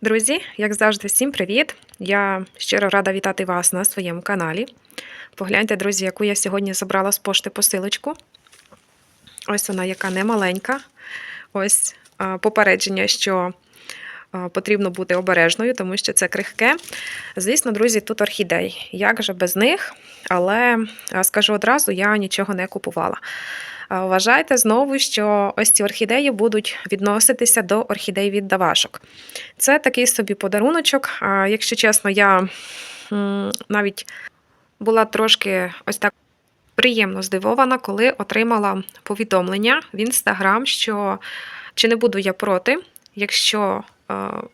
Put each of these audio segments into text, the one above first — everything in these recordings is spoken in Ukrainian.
Друзі, як завжди, всім привіт! Я щиро рада вітати вас на своєму каналі. Погляньте, друзі, яку я сьогодні забрала з пошти посилочку. Ось вона, яка не маленька. Ось попередження, що потрібно бути обережною, тому що це крихке. Звісно, друзі, тут орхідей. Як же без них? Але скажу одразу, я нічого не купувала. Вважайте знову, що ось ці орхідеї будуть відноситися до орхідей від давашок. Це такий собі подаруночок. Якщо чесно, я навіть була трошки ось так приємно здивована, коли отримала повідомлення в інстаграм, що чи не буду я проти, якщо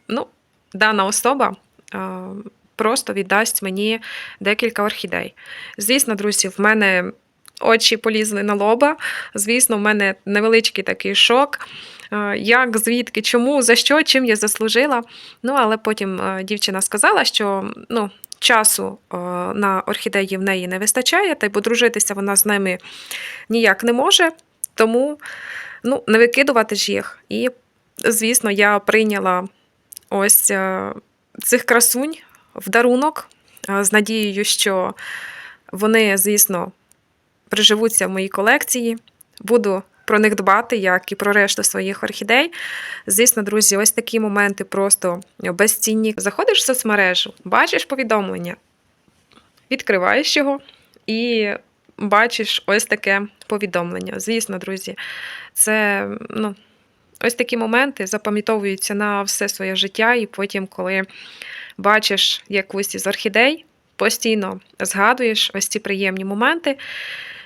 ну, дана особа. Просто віддасть мені декілька орхідей. Звісно, друзі, в мене очі полізли на лоба. Звісно, в мене невеличкий такий шок. Е, Як, звідки, чому, за що, чим я заслужила. Ну, але потім е, дівчина сказала, що ну, часу е, на орхідеї в неї не вистачає, та й подружитися вона з ними ніяк не може. Тому ну, не викидувати ж їх. І, звісно, я прийняла ось цих красунь в дарунок з надією, що вони, звісно, приживуться в моїй колекції. Буду про них дбати, як і про решту своїх орхідей. Звісно, друзі, ось такі моменти просто безцінні. Заходиш в соцмережу, бачиш повідомлення, відкриваєш його і бачиш ось таке повідомлення. Звісно, друзі, це ну, ось такі моменти запам'ятовуються на все своє життя, і потім, коли бачиш якусь із орхідей, постійно згадуєш ось ці приємні моменти.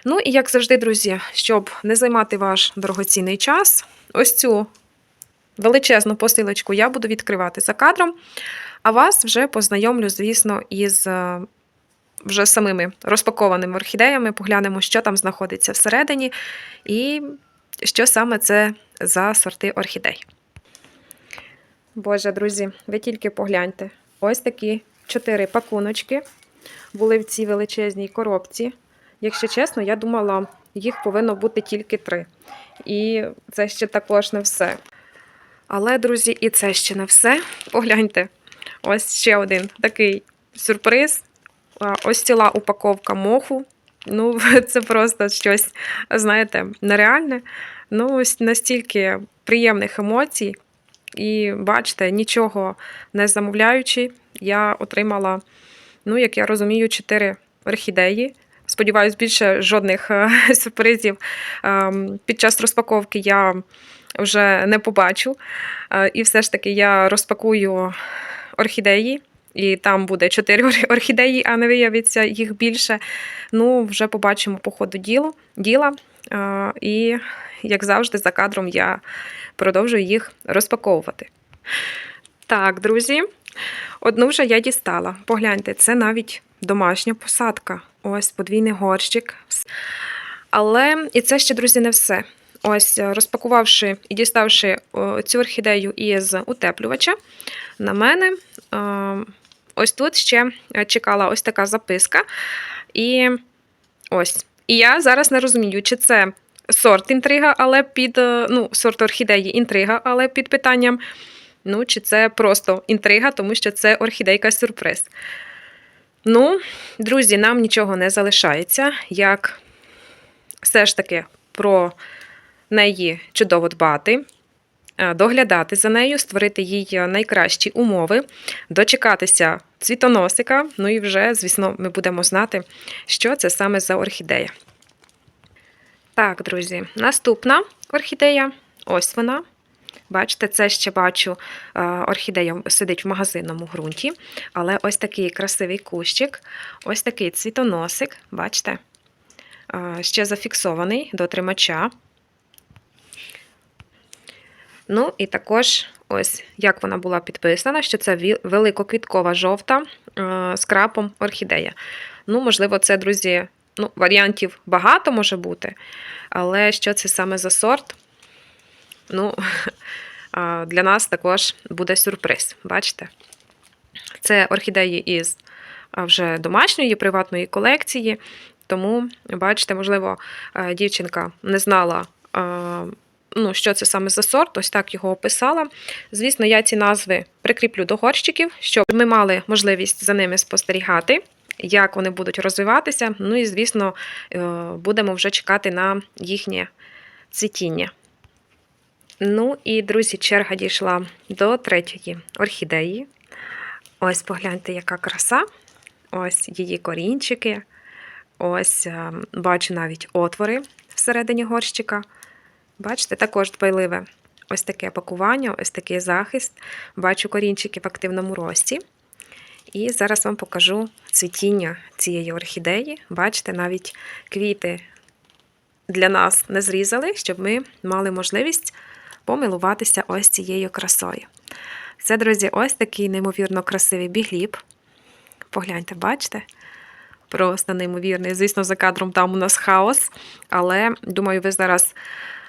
Ну і як завжди, друзі, щоб не займати ваш дорогоцінний час, ось цю величезну посилочку я буду відкривати за кадром, а вас вже познайомлю, звісно, із е, вже самими розпакованими орхідеями. Поглянемо, що там знаходиться всередині, і що саме це за сорти орхідей. Боже, друзі, ви тільки погляньте. Ось такі чотири пакуночки були в цій величезній коробці. Якщо чесно, я думала, їх повинно бути тільки три. І це ще також не все. Але, друзі, і це ще не все. Погляньте, ось ще один такий сюрприз. Ось ціла упаковка моху. Ну, це просто щось, знаєте, нереальне. Ну, ось настільки приємних емоцій. І бачите, нічого не замовляючи, я отримала, ну, як я розумію, чотири орхідеї. Сподіваюсь, більше жодних е, сюрпризів ем, під час розпаковки я вже не побачу. Е, І все ж таки я розпакую орхідеї, і там буде чотири орхідеї, а не виявиться їх більше. Ну, вже побачимо по ходу ділу, діла. Е, І, як завжди, за кадром я продовжую їх розпаковувати. Так, друзі, одну вже я дістала. Погляньте, це навіть домашня посадка. Ось подвійний горщик. Але і це ще, друзі, не все. Ось, е, розпакувавши і діставши цю орхідею із утеплювача, на мене е, ось тут ще чекала ось така записка. І ось. І я зараз не розумію, чи це сорт інтрига, але під е, ну, сорт орхідеї інтрига, але під питанням. Ну, чи це просто інтрига, тому що це орхідейка сюрприз. Ну, друзі, нам нічого не залишається, як все ж таки про неї чудово дбати, е, доглядати за нею, створити їй найкращі умови, дочекатися цвітоносика. Ну і вже, звісно, ми будемо знати, що це саме за орхідея. Так, друзі, наступна орхідея. Ось вона. Бачите, це ще бачу, е, орхідея сидить в магазинному ґрунті, але ось такий красивий кущик, ось такий цвітоносик, бачите, е, ще зафіксований до тримача. Ну, і також, ось як вона була підписана, що це великоквіткова жовта е, з крапом орхідея. Ну, можливо, це, друзі, ну, варіантів багато може бути, але що це саме за сорт? Ну, для нас також буде сюрприз. Бачите? Це орхідеї із вже домашньої приватної колекції. Тому, бачите, можливо, е, дівчинка не знала, ну, що це саме за сорт, ось так його описала. Звісно, я ці назви прикріплю до горщиків, щоб ми мали можливість за ними спостерігати, як вони будуть розвиватися. Ну і, звісно, е, будемо вже чекати на їхнє цвітіння. Ну і, друзі, черга дійшла до третьої орхідеї. Ось погляньте, яка краса. Ось її корінчики. Ось е, бачу навіть отвори всередині горщика. Бачите, також дбайливе ось таке пакування, ось такий захист. Бачу корінчики в активному рості. І зараз вам покажу цвітіння цієї орхідеї. Бачите, навіть квіти для нас не зрізали, щоб ми мали можливість помилуватися ось цією красою. Це, друзі, ось такий неймовірно красивий бігліб. Погляньте, бачите? Просто неймовірний. Звісно, за кадром там у нас хаос, але думаю, ви зараз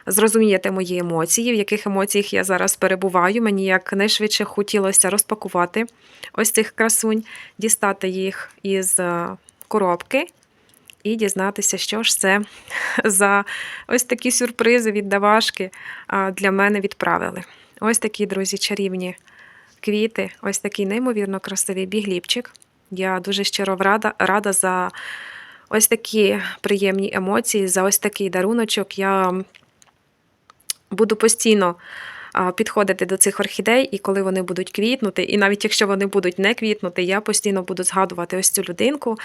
зрозумієте мої емоції, в яких емоціях я зараз перебуваю. Мені якнайшвидше хотілося розпакувати ось цих красунь, дістати їх із е, коробки і дізнатися, що ж це за ось такі сюрпризи від Давашки для мене відправили. Ось такі, друзі, чарівні квіти, ось такий неймовірно красивий бігліпчик. Я дуже щиро рада, рада за ось такі приємні емоції, за ось такий даруночок. Я буду постійно підходити до цих орхідей, і коли вони будуть квітнути, і навіть якщо вони будуть не квітнути, я постійно буду згадувати ось цю людинку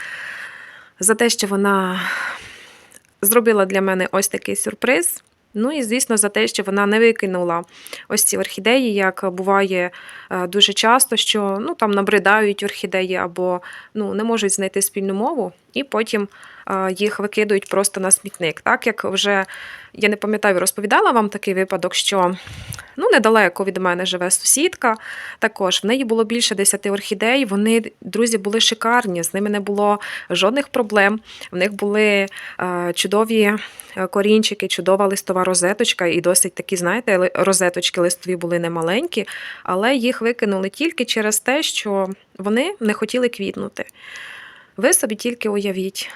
за те, що вона зробила для мене ось такий сюрприз. Ну і, звісно, за те, що вона не викинула ось ці орхідеї, як буває е, дуже часто, що ну, там набридають орхідеї або ну, не можуть знайти спільну мову, і потім їх викидують просто на смітник. Так як вже я не пам'ятаю, розповідала вам такий випадок, що ну, недалеко від мене живе сусідка. Також в неї було більше 10 орхідей. Вони, друзі, були шикарні, з ними не було жодних проблем. В них були е, чудові корінчики, чудова листова розеточка, і досить такі, знаєте, розеточки листові були немаленькі, але їх викинули тільки через те, що вони не хотіли квітнути. Ви собі тільки уявіть,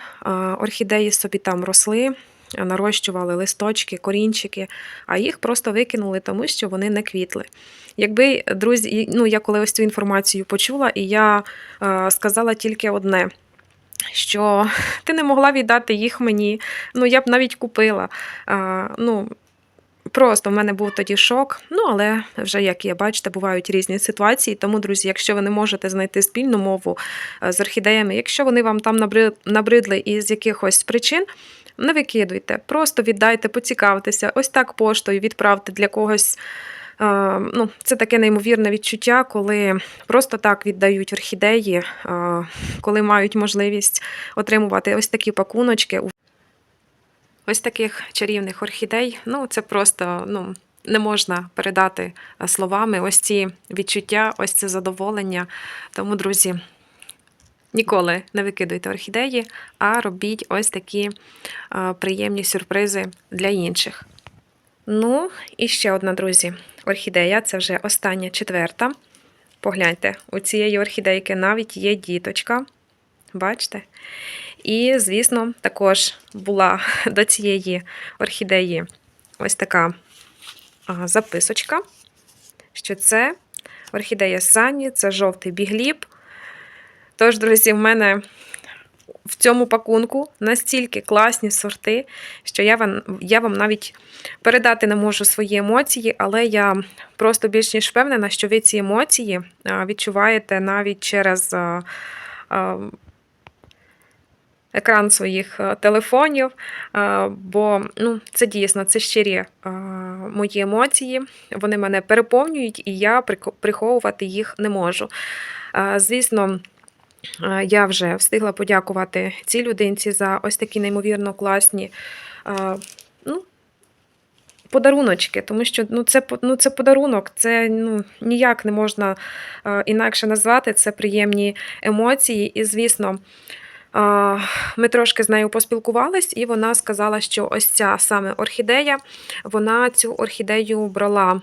орхідеї собі там росли, нарощували листочки, корінчики, а їх просто викинули, тому що вони не квітли. Якби, друзі, ну я коли ось цю інформацію почула, і я сказала тільки одне. Що ти не могла віддати їх мені, ну я б навіть купила. А, ну, Просто в мене був тоді шок. Ну, але вже, як я бачите, бувають різні ситуації. Тому, друзі, якщо ви не можете знайти спільну мову з орхідеями, якщо вони вам там набридли із якихось причин, не викидуйте, просто віддайте, поцікавтеся, ось так поштою відправте для когось. Ну, Це таке неймовірне відчуття, коли просто так віддають орхідеї, коли мають можливість отримувати ось такі пакуночки. Ось таких чарівних орхідей. Ну, це просто ну, не можна передати словами ось ці відчуття, ось це задоволення. Тому, друзі. Ніколи не викидуйте орхідеї, а робіть ось такі приємні сюрпризи для інших. Ну, і ще одна, друзі, орхідея це вже остання четверта. Погляньте, у цієї орхідейки навіть є діточка. Бачите? І, звісно, також була до цієї орхідеї ось така записочка, що це орхідея Сані, це жовтий бігліб. Тож, друзі, в мене в цьому пакунку настільки класні сорти, що я вам я вам навіть передати не можу свої емоції, але я просто більш ніж впевнена, що ви ці емоції відчуваєте навіть через екран своїх телефонів. Бо ну, це дійсно це щирі мої емоції, вони мене переповнюють, і я приховувати їх не можу. Звісно. Я вже встигла подякувати цій людинці за ось такі неймовірно класні ну, подаруночки, тому що ну, це ну, це подарунок, це ну, ніяк не можна інакше назвати. Це приємні емоції. І, звісно, ми трошки з нею поспілкувались, і вона сказала, що ось ця саме орхідея, вона цю орхідею брала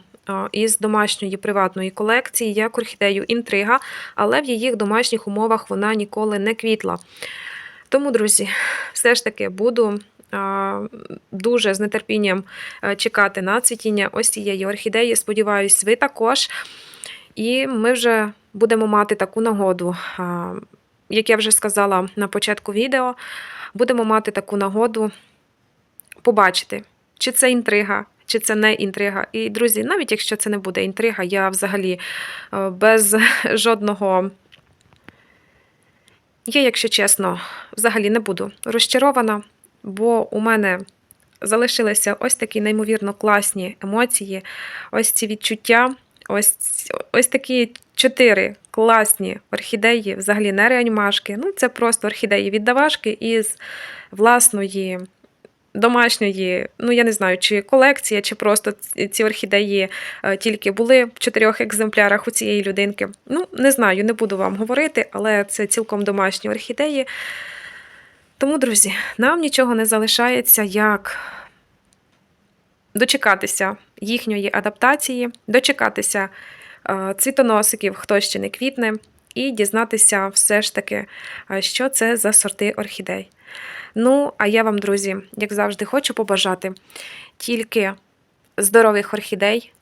із домашньої приватної колекції, як орхідею інтрига, але в її домашніх умовах вона ніколи не квітла. Тому, друзі, все ж таки буду дуже з нетерпінням е, чекати на цвітіння ось цієї орхідеї. Сподіваюсь, ви також. І ми вже будемо мати таку нагоду, як я вже сказала на початку відео, будемо мати таку нагоду побачити, чи це інтрига, чи це не інтрига. І, друзі, навіть якщо це не буде інтрига, я взагалі е, без жодного. Я, якщо чесно, взагалі не буду розчарована, бо у мене залишилися ось такі неймовірно класні емоції, ось ці відчуття, ось, ось такі чотири класні орхідеї, взагалі не реанімашки. Ну, це просто орхідеї віддавашки із власної. Домашньої, ну я не знаю, чи колекція, чи просто ці- орхідеї е, тільки були в чотирьох екземплярах у цієї людинки. Ну, не знаю, не буду вам говорити, але це цілком домашні орхідеї. Тому, друзі, нам нічого не залишається, як дочекатися їхньої адаптації, дочекатися цвітоносиків, хто ще не квітне, і дізнатися все ж таки, е, що це за сорти орхідей. Ну, а я вам, друзі, як завжди, хочу побажати тільки здорових орхідей,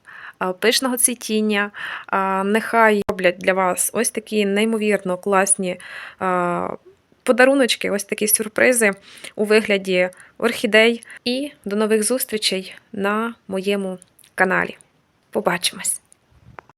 е, пишного цвітіння. е, Нехай роблять для вас ось такі неймовірно класні е, подаруночки, ось такі сюрпризи у вигляді орхідей. І до нових зустрічей на моєму каналі. Побачимось!